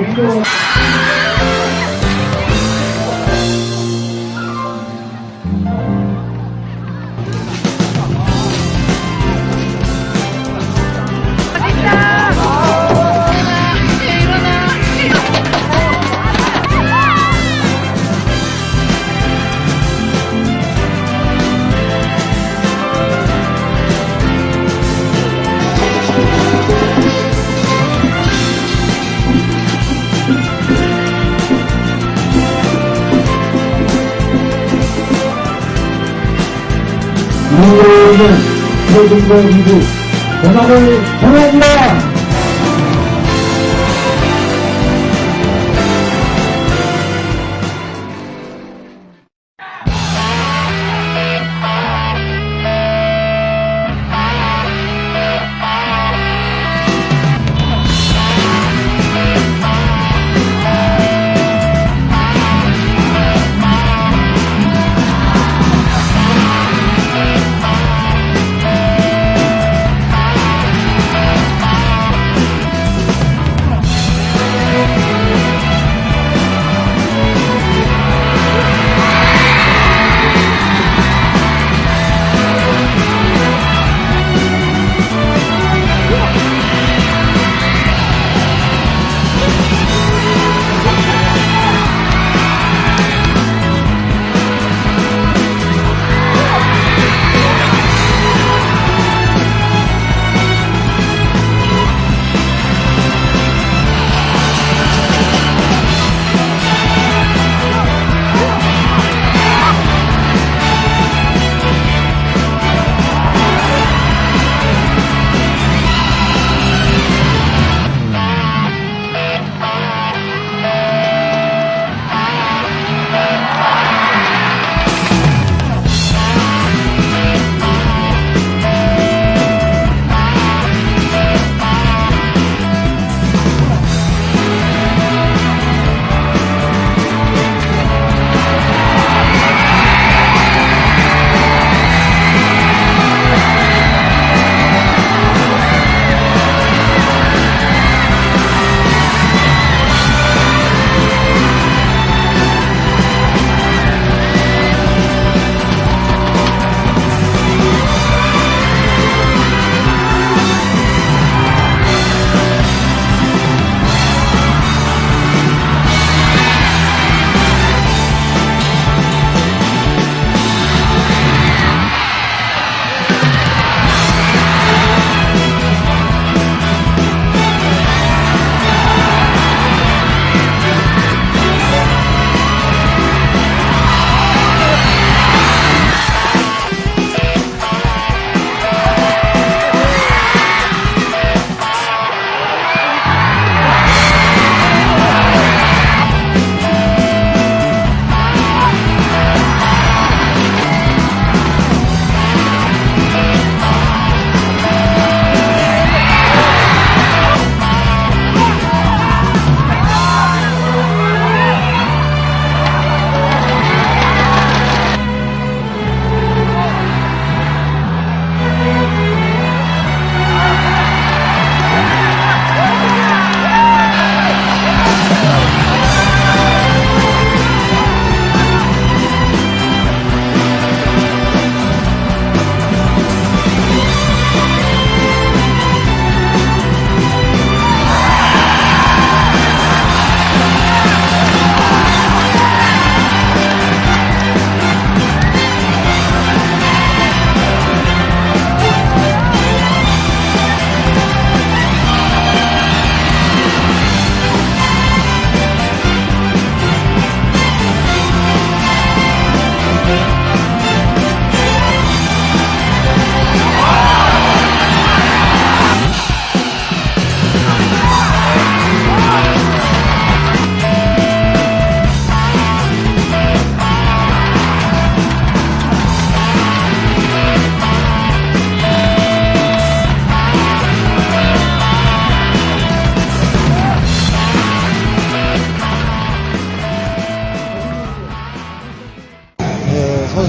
Bingo. 모든 세종도 미국 고맙을 전합니다.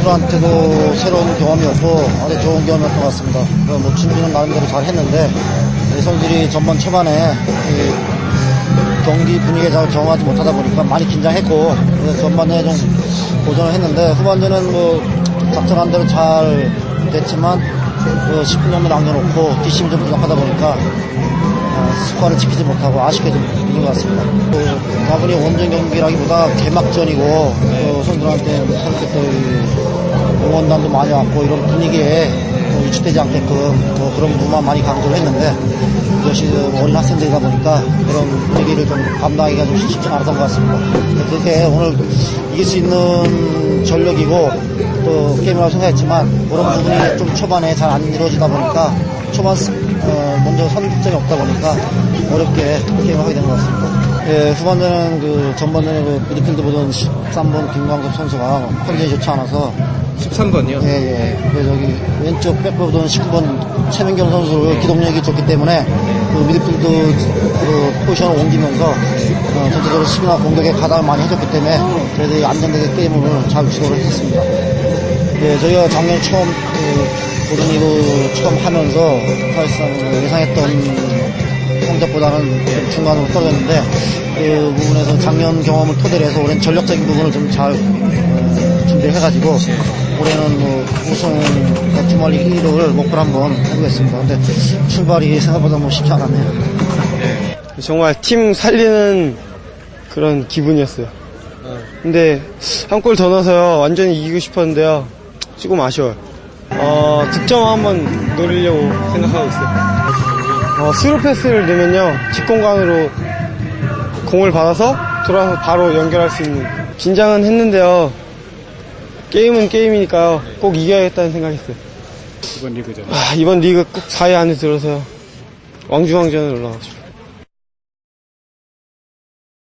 선수들한테도 새로운 경험이었고 아주 좋은 경험이었던 것 같습니다. 그뭐 준비는 나름대로 잘 했는데 이 선수들이 전반 초반에 이 경기 분위기에 잘 정하지 못하다 보니까 많이 긴장했고 전반에 좀 고전을 했는데 후반전은 뭐 작정한 대로 잘 됐지만 그 10분 정도 남겨놓고 뒷심이 좀 부족하다 보니까 어, 스코어를 지키지 못하고 아쉽게 좀 것 같습니다. 또 다분히 원정 경기라기보다 개막전이고 또 선수들한테 그렇게 또이 응원단도 많이 왔고 이런 분위기에 또 위축되지 않게끔 뭐 그런 부분만 많이 강조를 했는데 이것이 어린 학생들이다 보니까 그런 분위기를 좀 감당하기가 좀 쉽지 않았던 것 같습니다. 그게 오늘 이길 수 있는 전력이고 또 게임이라고 생각했지만 그런 부분이 좀 초반에 잘 안 이루어지다 보니까 초반 스- 어, 먼저 선득점이 없다 보니까 어렵게 게임을 하게 된 것 같습니다. 예, 후반전은 그 전반전에 그 미드필드 보던 13번 김광섭 선수가 컨디션이 좋지 않아서 13번이요? 예, 예. 그 저기 왼쪽 백보던 19번 최민경 선수 기동력이 좋기 때문에 그 미드필드 그 포지션을 옮기면서 어, 전체적으로 수비나 공격에 가담을 많이 해줬기 때문에 저희들이 안정되게 게임을 잘 주도를 했습니다. 예, 저희가 작년 처음 그 고등 리그 처음 하면서 사실상 그 예상했던 성적보다는 좀 중간으로 떨어졌는데 그 부분에서 작년 경험을 토대로 해서 올해는 전력적인 부분을 좀 잘 준비해가지고 올해는 뭐 우승 팀월리 1위를 목표로 한번 해보겠습니다. 근데 출발이 생각보다 뭐 쉽지 않았네요. 정말 팀 살리는 그런 기분이었어요. 근데 한 골 더 넣어서요. 완전히 이기고 싶었는데요. 조금 아쉬워요. 어, 득점 한번 노리려고 생각하고 있어요. 어, 스루 패스를 넣으면요. 직공간으로 공을 받아서 돌아서 바로 연결할 수 있는. 긴장은 했는데요. 게임은 게임이니까요. 꼭 이겨야겠다는 생각했어요. 이번 리그죠. 아, 이번 리그 꼭 4위 안에 들어서요. 왕중왕전을 올라가고 싶어요.